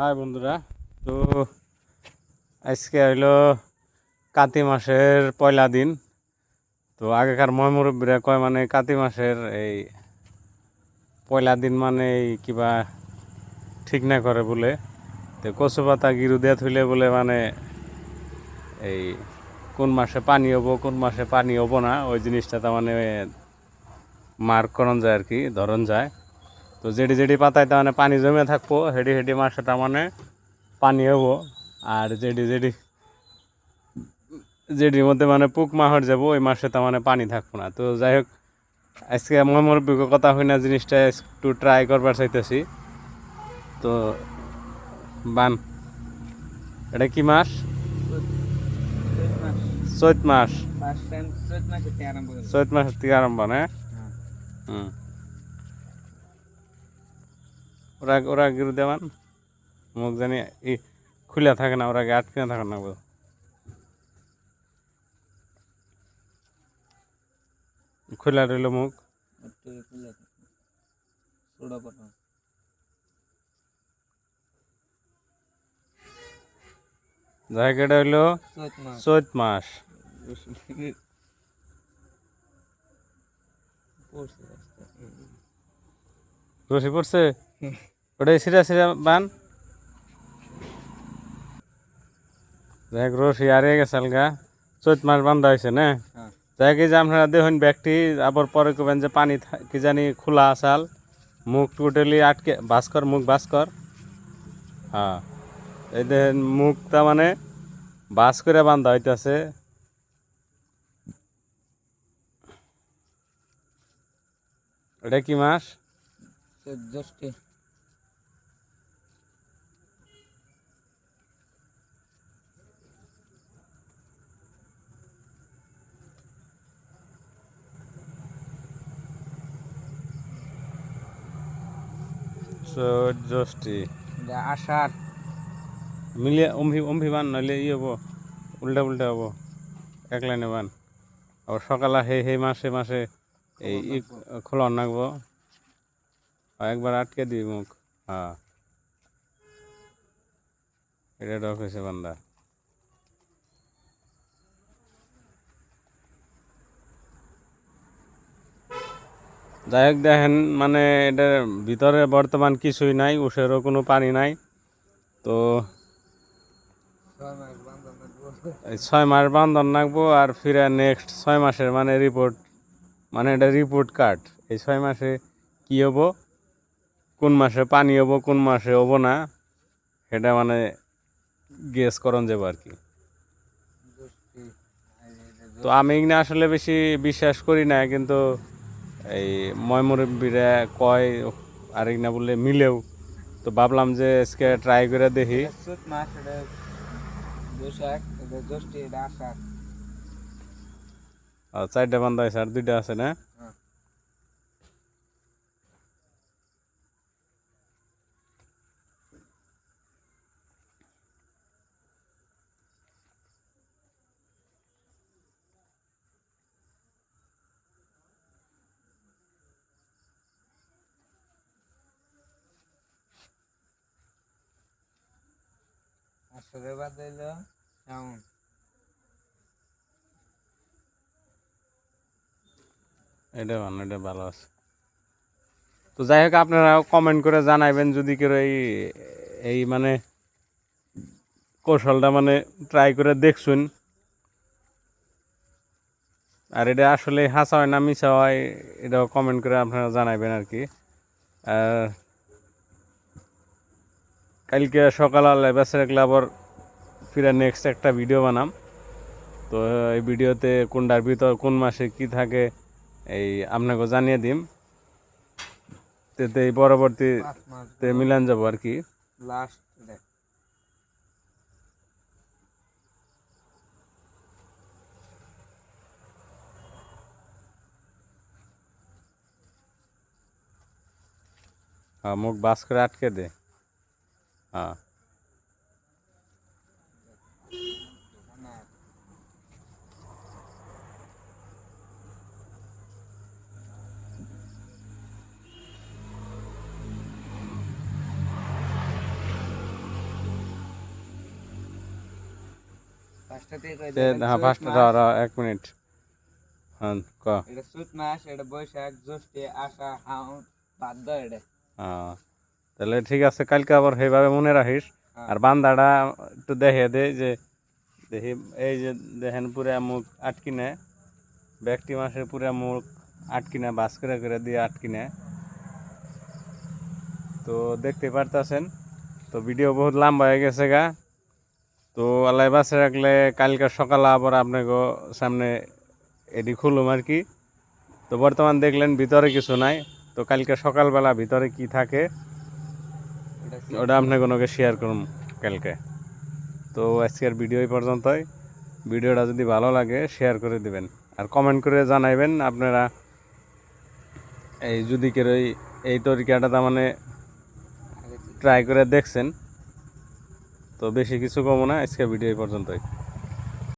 High বন্ধুরা, তো আজকে হইল কাতি মাসের পয়লা দিন। তো আগেকার ময় মুরব্বীরা কয় মানে কাতি মাসের এই পয়লা দিন মানে কিবা ঠিক না করে বলে। তো কচু পাতা গিরু দিয়ে থইলে বলে মানে এই কোন মাসে পানি হব, কোন মাসে পানি হব না, ওই জিনিসটা তার মানে মার্ক করন যায় আর কি ধরন যায়। তো যেটি যেটি পাতায় তার মানে পানি জমে থাকব হেডি হেডি মাসে তার মানে পানি হব। আর যেটি যেটি যেটির মধ্যে মানে পুক মাহর যাব ওই মাসে তার মানে পানি থাকব না। তো যাই হোক আজকে আমার মুরব্বীকে কথা হয় না জিনিসটা একটু ট্রাই করবার চাইতেছি। তো বান এটা কি মাস? চৈত মাস। চৈত মাসে মাসের থেকে আরম্ভ হ্যাঁ। হুম। ওরা ওরা গিরু দেওয়ান মুখ জানি ই খুলে থাকে না ওরা আটকে থাকে না গো। খোলা রইল মুখ। জায়গাটা হইল চৈত মাস। রসি পড়ছে? ওটা সিরা সিরা বান। যাই হোক রসি হারিয়ে গেছে আলগা। চৈত মাস বান্ধা হয়েছে না? হ্যাঁ। যাই কি যে আপনারা দেখুন ব্যাগটি আবার পরে কবেন যে পানি কি জানি খোলা আসাল। মুখ টোটালি আটকে ভাস্কর মুখ ভাস্কর। হ্যাঁ। এই দেখেন মুখটা মানে বাস করে বান্ধা হইতেছে। এটা কি মাস? জ্যৈষ্ঠী এটা আষাঢ় মিলিয়ে অম্ভি অম্ভি বান নইলে ই হব উল্টা উল্টা হব এক লাইনে বান। আবার সকালে সেই সেই মাসে মাসে এই ই খোলন নাগবো একবার আটকে দিবি মুখ। হ্যাঁ। এটা ডক হয়েছে বান্দা। যাই হোক দেখেন মানে এটার ভিতরে বর্তমান কিছুই নাই, উষেরও কোনো পানি নাই। তো ছয় মাস বান্ধন রাখব আর ফিরে নেক্সট ছয় মাসের মানে রিপোর্ট মানে এটা রিপোর্ট কার্ড এই ছয় মাসে কি হব? কোন মাসে পানি হব, কোন মাসে হব না, সেটা মানে গেস করন যাব আর কি। তো আমি আসলে বেশি বিশ্বাস করি না, কিন্তু এই ময়মুরব্বীরা কয় আরেক না বললে মিলেও। তো ভাবলাম যে আজকে ট্রাই করে দেখি। চারটা বান্ধা হয়েছে আর দুইটা আছে না? হ্যাঁ আসরে বাদ হইল শ্রাবণ এটা ভালো এটা ভালো আছে। তো যাই হোক, আপনারা কমেন্ট করে জানাইবেন যদি কেউ এই এই মানে কৌশলটা মানে ট্রাই করে দেখছুন। আর এটা আসলে হাসা হয় না মিশা হয়, এটাও কমেন্ট করে আপনারা জানাইবেন আর কি। আর কালকে সকালে বেসে রাখলে আবার ফিরে নেক্সট একটা ভিডিও বানাম। তো এই ভিডিওতে কোনটার ভিতর কোন মাসে কি থাকে এই আপনাকে জানিয়ে দিম। তেতে এই পরবর্তীতে মিলান যাব আর কি। লাস্ট হ্যাঁ মুখ বাস করে আটকে দে। हाँ হ্যাঁ পাঁচটা র এক মিনিট হ্যাঁ ক এটা সুত মাস এটা বৈশাখ জ্যৈষ্ঠে আষাঢ় হাওন ভাদ্র এটা হ্যাঁ তাহলে ঠিক আছে কালকে আবার সেইভাবে মনে রাখিস। হ্যাঁ। আর বান্দাটা একটু দেখে দে যে দেখি এই যে দেখেন পুরা মুখ আটকিনে ব্যক্তি মাসের পুরা মুখ আটকিনে বাস করে করে দিয়ে আটকিনে তো দেখতে পারতাছেন তো ভিডিও বহুত লম্বা হয়ে গেছে গা। তো আল্লাহ বাসে রাখলে কালকে সকালে আবার আপনাকে সামনে এটি খুলুম আর কি। তো বর্তমান দেখলেন ভিতরে কিছু নাই। তো কালকে সকালবেলা ভিতরে কি থাকে ওটা আপনার কোনোকে শেয়ার করুন কালকে। তো আজকের ভিডিও এই পর্যন্তই। ভিডিওটা যদি ভালো লাগে শেয়ার করে দিবেন। আর কমেন্ট করে জানাইবেন আপনারা এই যদি কেউ এই- তরিকাটা তার মানে ট্রাই করে দেখছেন, তো বেশি কিছু কমো না। আজকের ভিডিও পর্যন্তই।